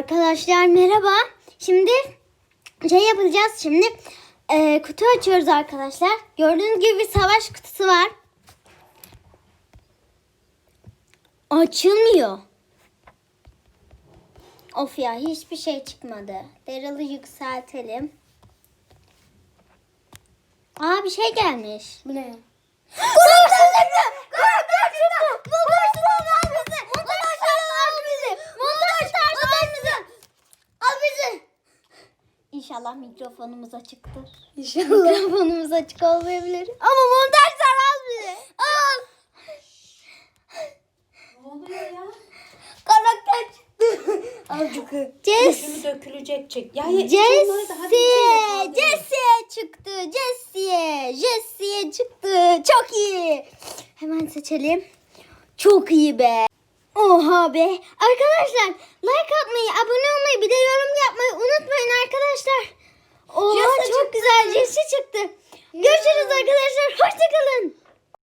Arkadaşlar merhaba. Şimdi şey yapacağız şimdi. e, kutu açıyoruz arkadaşlar. Gördüğünüz gibi bir savaş kutusu var. Açılmıyor. Of ya hiçbir şey çıkmadı. Daryl'ı yükseltelim. Aa bir şey gelmiş. Ne? Karakter çıktı! Karakter çıktı! Montaj al bizi! Montaj al bizi! Montaj al bizi! Al bizi! İnşallah mikrofonumuz açıktır. İnşallah. Mikrofonumuz açık olmayabilir. Ama montajlar al bizi. Al. Ne oluyor ya? Karakter çıktı. Azıcık. Jess. Şunu dökülecek çek. Ya Jesse. kaldı. Jesse'ye çıktı. Jesse'ye. Jesse'ye çıktı. Çok iyi. Hemen seçelim. Çok iyi be. Oha be. Arkadaşlar like atmayı, abone olmayı bir de yorum yapmayı unutmayın arkadaşlar. Çıktı. Görüşürüz arkadaşlar. Hoşçakalın.